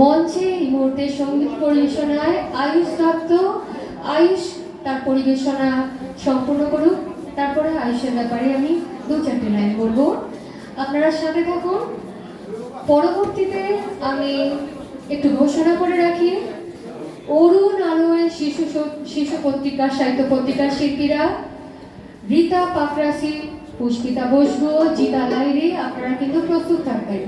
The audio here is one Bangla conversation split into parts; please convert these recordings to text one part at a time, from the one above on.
মঞ্চে এই মুহূর্তে সংগীত পরিবেশনায় আয়ুষ দত্ত। আয়ুষ, তার পরিবেশনা সম্পূর্ণ করুক তারপরে আয়ুষের ব্যাপারে আমি দু চারটে লাইন বলব। আপনারা সাথে থাকুন। পরবর্তীতে আমি একটু ঘোষণা করে রাখি। অরুণ আলোয় শিশু শিশু পত্রিকা, সাহিত্য পত্রিকার শিল্পীরা, রীতা পাকরাসি পুষ্পিতা বসব জিতা লাইরে আপনারা কিন্তু প্রস্তুত থাকবেন।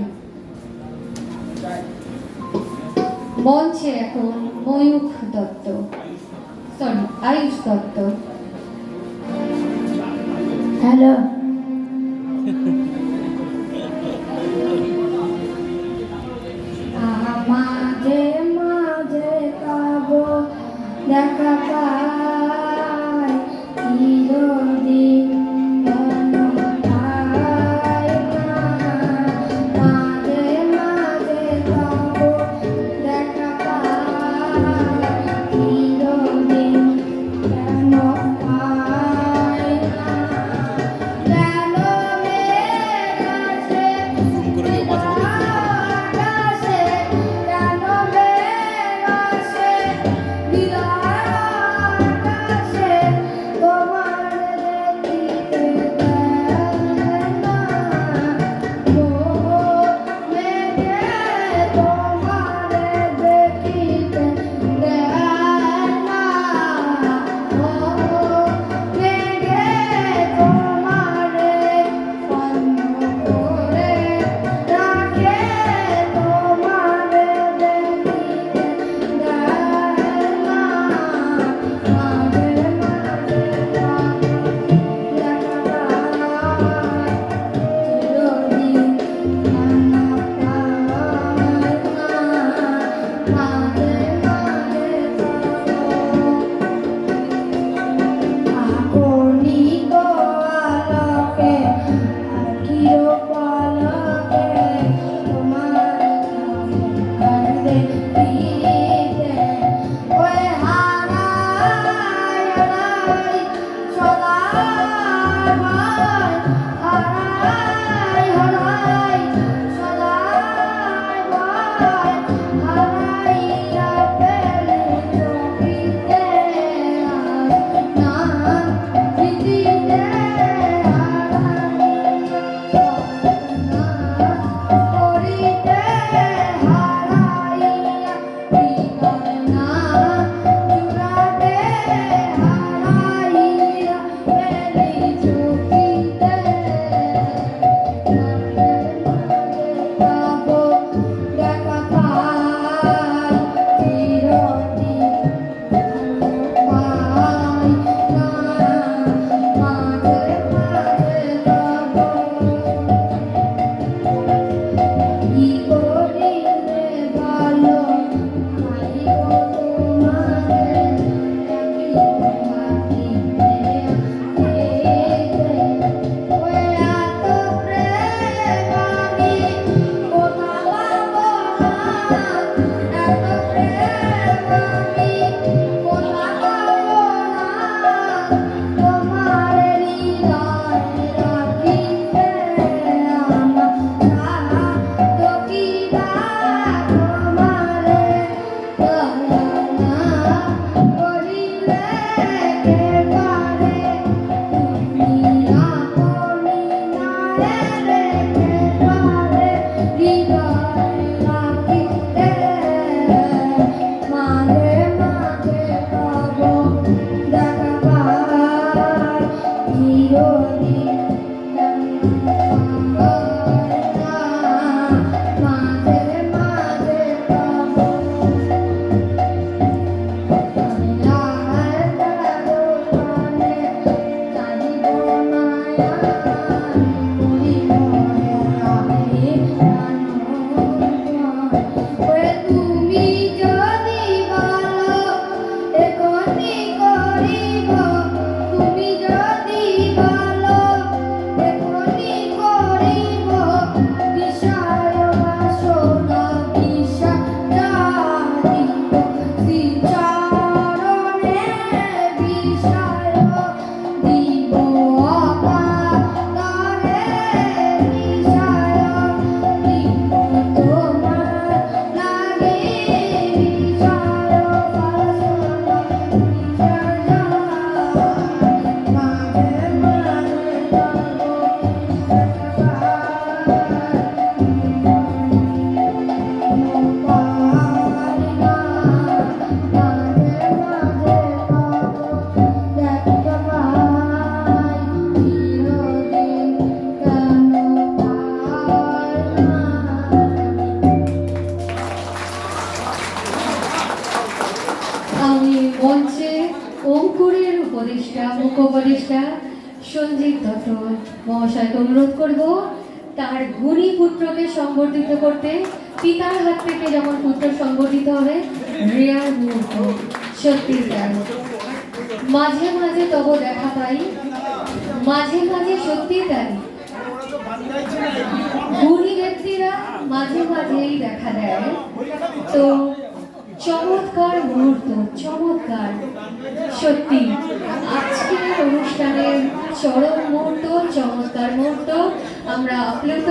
বলছে এখন ময়ূখ দত্ত। সরি আয়ুষ দত্ত। হ্যালো। মাঝে মাঝে পাব দেখা পাই চিরদিন Thank. মুখ্য উপদেষ্টা সঞ্জীব দত্ত মহাশয়কে অনুরোধ করব তার গুণী পুত্রকে সংবর্ধিত করতে, পিতার হাত থেকে যেমন পুত্র সংবর্ধিত হবে, রিয়ার মুহূর্ত সত্যি তাই মাঝে মাঝে তব দেখা পাই, মাঝে মাঝে সত্যি তাই গুণী ব্যক্তিরা মাঝে মাঝেই দেখা দেয়। তো চমৎকার মুহূর্ত, চমৎকার সত্যি। আজকের অনুষ্ঠানের চরম মুহূর্ত চমৎকার মুহূর্ত আমরা আপ্লুত।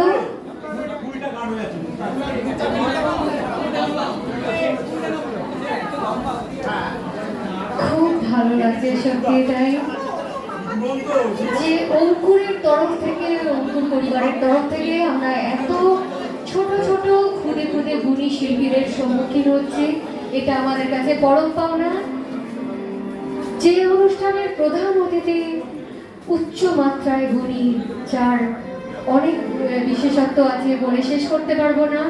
খুব ভালো লাগছে সত্যি এটাই। যে অঙ্কুরের তরফ থেকে, অঙ্কুর পরিবারের তরফ থেকে আমরা এত ছোট ছোট খুদে খুদে গুণী শিল্পীদের সম্মুখীন হচ্ছি। এটা আমাদের কাছে পরম পাওনা। যে অনুষ্ঠানের প্রধান অতিথি উচ্চ মাত্রায় গুণী, যার অনেক বিশেষত্ব আছে বলে শেষ করতে পারব না।